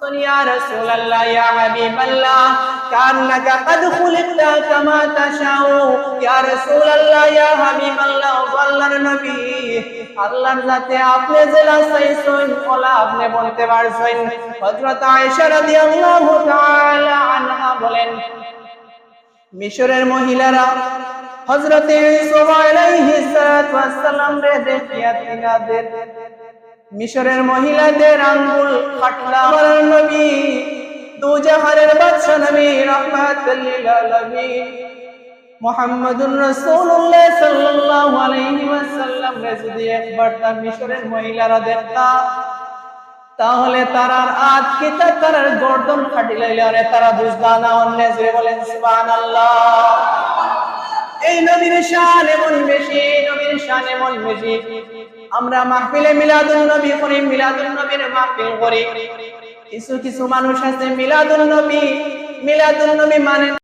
يا رسول الله يا حبيب الله كأنك قد خلقت كما تشاء يا رسول الله يا حبيب الله আল্লাহর নবী আল্লাহর যাতে আপনি জেলা চাইছেন ওলা আপনি বলতে পারছেন হযরত আয়েশা রাদিয়াল্লাহু তাআলা আনহা বলেন মিশরের মহিলারা হযরতে ইউসুফ আলাইহিস সালাতু ওয়াস সালাম রে দেখিয়া তিনাদের মিশরের মহিলাদের আঙ্গুল বাদশা নবী রাসূলুল্লাহ সাল্লাল্লাহু আলাইহি ওয়াসাল্লাম যদি একবার তার মিশরের মহিলারা দেখতা, তাহলে তারার আজ কিতা তারার গর্দন ফাটিলাইলে, আরে তারা বুঝবা না অন্য বলেন, সুবহানাল্লাহ। এই নবীর শান এমন বেশি শান আমরা মাহফিলে মিলাদুন নবী করি, মিলাদুন নবীর মাহফিল করি। কিছু কিছু মানুষ আছে নবী নবী মানে